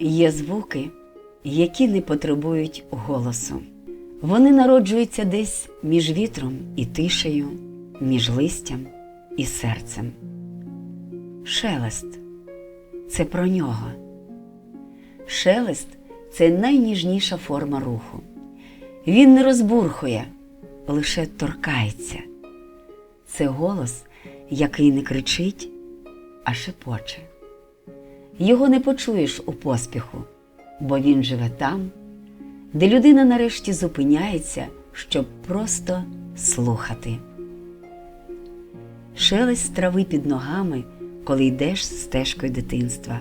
Є звуки, які не потребують голосу. Вони народжуються десь між вітром і тишею, між листям і серцем. Шелест це про нього. Шелест це найніжніша форма руху. Він не розбурхує, лише торкається. Це голос, який не кричить, а шепоче. Його не почуєш у поспіху, бо він живе там, де людина нарешті зупиняється, щоб просто слухати. Шелест трави під ногами, коли йдеш стежкою дитинства.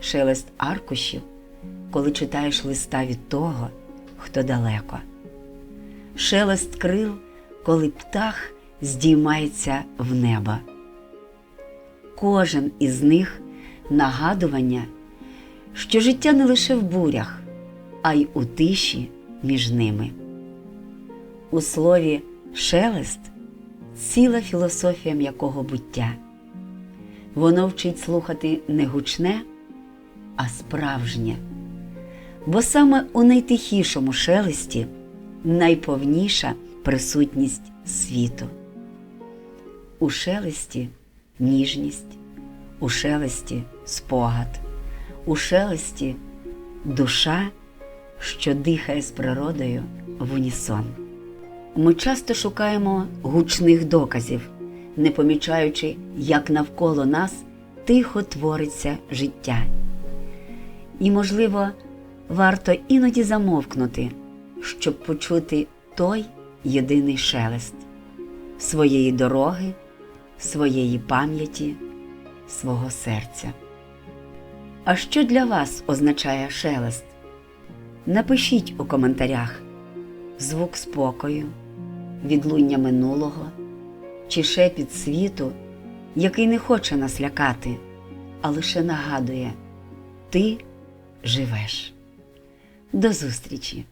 Шелест аркушів, коли читаєш листа від того, хто далеко. Шелест крил, коли птах здіймається в небо. Кожен із них нагадування, що життя не лише в бурях, а й у тиші між ними. У слові шелест ціла філософія м'якого буття. Воно вчить слухати не гучне, а справжнє. Бо саме у найтихішому шелесті найповніша присутність світу. У шелесті ніжність, у шелесті спогад, у шелесті душа, що дихає з природою в унісон. Ми часто шукаємо гучних доказів, не помічаючи, як навколо нас тихо твориться життя. І, можливо, варто іноді замовкнути, щоб почути той єдиний шелест своєї дороги, своєї пам'яті, свого серця. А що для вас означає шелест? Напишіть у коментарях звук спокою, відлуння минулого чи шепіт світу, який не хоче нас лякати, а лише нагадує ти живеш. До зустрічі!